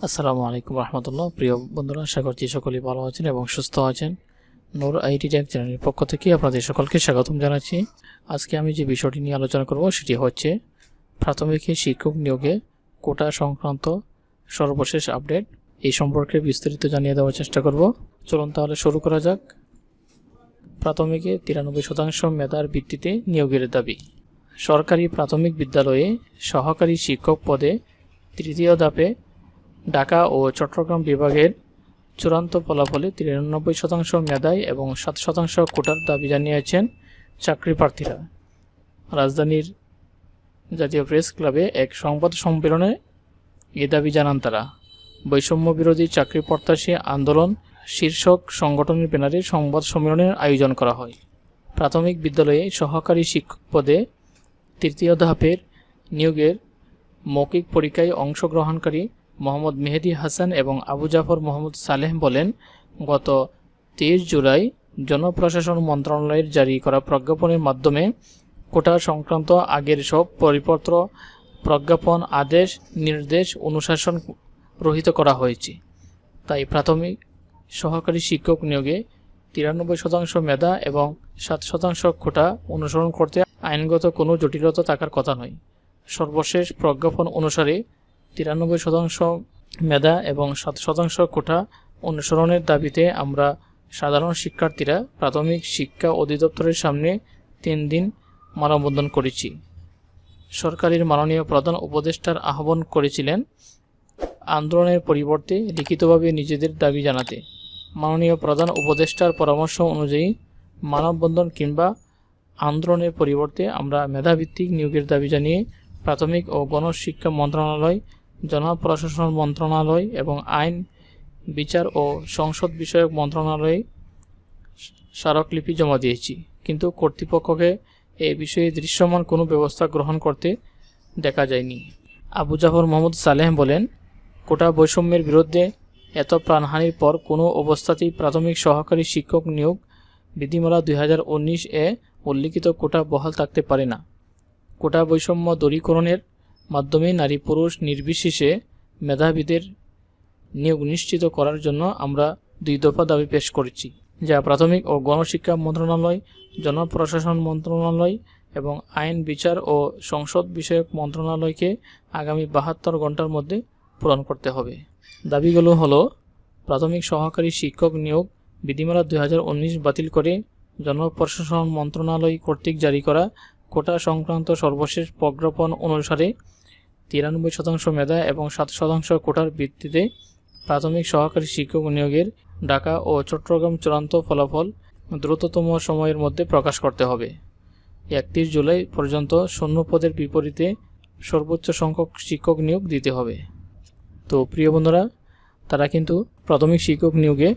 আসসালামু আলাইকুম রহমতুল্লাহ। প্রিয় বন্ধুরা, আশা করছি সকলেই ভালো আছেন এবং সুস্থ আছেন। নূর আইটি ট্যাক চ্যানেলের পক্ষ থেকে আপনাদের সকলকে স্বাগতম জানাচ্ছি। আজকে আমি যে বিষয়টি নিয়ে আলোচনা করব সেটি হচ্ছে প্রাথমিক শিক্ষক নিয়োগে কোটা সংক্রান্ত সর্বশেষ আপডেট এই সম্পর্কে বিস্তারিত জানিয়ে দেওয়ার চেষ্টা করব। চলুন তাহলে শুরু করা যাক। প্রাথমিকে তিরানব্বই শতাংশ মেধার ভিত্তিতে নিয়োগের দাবি। সরকারি প্রাথমিক বিদ্যালয়ে সহকারী শিক্ষক পদে তৃতীয় ধাপে ঢাকা ও চট্টগ্রাম বিভাগের চূড়ান্ত ফলাফলে তিরানব্বই শতাংশ মেধায় এবং সাত শতাংশ কোটার দাবি জানিয়েছেন চাকরি প্রার্থীরা। রাজধানীর জাতীয় প্রেস ক্লাবে এক সংবাদ সম্মেলনে এ দাবি জানান তারা। বৈষম্য বিরোধী চাকরি প্রত্যাশী আন্দোলন শীর্ষক সংগঠনের ব্যানারে সংবাদ সম্মেলনের আয়োজন করা হয়। প্রাথমিক বিদ্যালয়ে সহকারী শিক্ষক পদে তৃতীয় ধাপের নিয়োগের মৌখিক পরীক্ষায় অংশগ্রহণকারী মোহাম্মদ মেহেদি হাসান এবং আবু জাফর মোহাম্মদ সালেহ বলেন, গত তেইশ জুলাই জনপ্রশাসন মন্ত্রণালয়ের জারি করা প্রজ্ঞাপনের মাধ্যমে কোটা সংক্রান্ত আগের সব পরিপত্র, প্রজ্ঞাপন আদেশ, নির্দেশ অনুশাসন রহিত করা হয়েছে। তাই প্রাথমিক সহকারী শিক্ষক নিয়োগে তিরানব্বই শতাংশ মেধা এবং সাত শতাংশ কোটা অনুসরণ করতে আইনগত কোনো জটিলতা থাকার কথা নয়। সর্বশেষ প্রজ্ঞাপন অনুসারে তিরানব্বই শতাংশ মেধা এবং সাত শতাংশ কোটা অনুসরণের দাবিতে আমরা সাধারণ শিক্ষার্থীরা প্রাথমিক শিক্ষা অধিদপ্তরের সামনে তিন দিন মানববন্ধন করেছি। সরকারের মাননীয় প্রধান উপদেষ্টার আহ্বান করেছিলেন আন্দোলনের পরিবর্তে লিখিতভাবে নিজেদের দাবি জানাতে। মাননীয় প্রধান উপদেষ্টার পরামর্শ অনুযায়ী মানববন্ধন কিংবা আন্দোলনের পরিবর্তে আমরা মেধাভিত্তিক নিয়োগের দাবি জানিয়ে প্রাথমিক ও গণশিক্ষা মন্ত্রণালয় জনপ্রশাসন মন্ত্রণালয় এবং আইন, বিচার ও সংসদ বিষয়ক মন্ত্রণালয়ে স্মারকলিপি জমা দিয়েছি। কিন্তু কর্তৃপক্ষকে এ বিষয়ে দৃশ্যমান কোনো ব্যবস্থা গ্রহণ করতে দেখা যায়নি। আবু জাফর মোহাম্মদ সালেহ বলেন, কোটা বৈষম্যের বিরুদ্ধে এত প্রাণহানির পর কোনো অবস্থাতেই প্রাথমিক সহকারী শিক্ষক নিয়োগ বিধিমালা দুই হাজার উনিশ এ উল্লিখিত কোটা বহাল থাকতে পারে না। কোটা বৈষম্য দূরীকরণের মাধ্যমে নারী পুরুষ নির্বিশেষে মেধাবীদের নিয়োগ নিশ্চিত করার জন্য আমরা দুই দফা দাবি পেশ করেছি, যা প্রাথমিক ও গণশিক্ষা মন্ত্রণালয়, জনপ্রশাসন মন্ত্রণালয় এবং আইন, বিচার ও সংসদ বিষয়ক মন্ত্রণালয়কে আগামী বাহাত্তর ঘণ্টার মধ্যে পূরণ করতে হবে। দাবিগুলো হলো, প্রাথমিক সহকারী শিক্ষক নিয়োগ বিধিমালা দুই হাজার উনিশ বাতিল করে জনপ্রশাসন মন্ত্রণালয় কর্তৃক জারি করা কোটা সংক্রান্ত সর্বশেষ প্রজ্ঞাপন অনুসারে তিরানব্বই শতাংশ মেধা এবং সাত শতাংশ কোটার ভিত্তিতে প্রাথমিক সহকারী শিক্ষক নিয়োগের ঢাকা ও চট্টগ্রাম চূড়ান্ত ফলাফল দ্রুততম সময়ের মধ্যে প্রকাশ করতে হবে। একত্রিশ জুলাই পর্যন্ত শূন্য পদের বিপরীতে সর্বোচ্চ সংখ্যক শিক্ষক নিয়োগ দিতে হবে। তো প্রিয় বন্ধুরা, তারা কিন্তু প্রাথমিক শিক্ষক নিয়োগে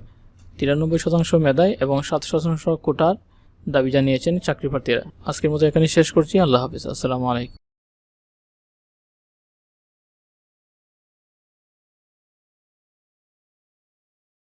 তিরানব্বই শতাংশ মেধায় এবং সাত শতাংশ কোটার দাবি জানিয়েছেন চাকরি প্রার্থীরা আজকের মতো এখানে শেষ করছি। আল্লাহ হাফিজ। আসসালামু আলাইকুম।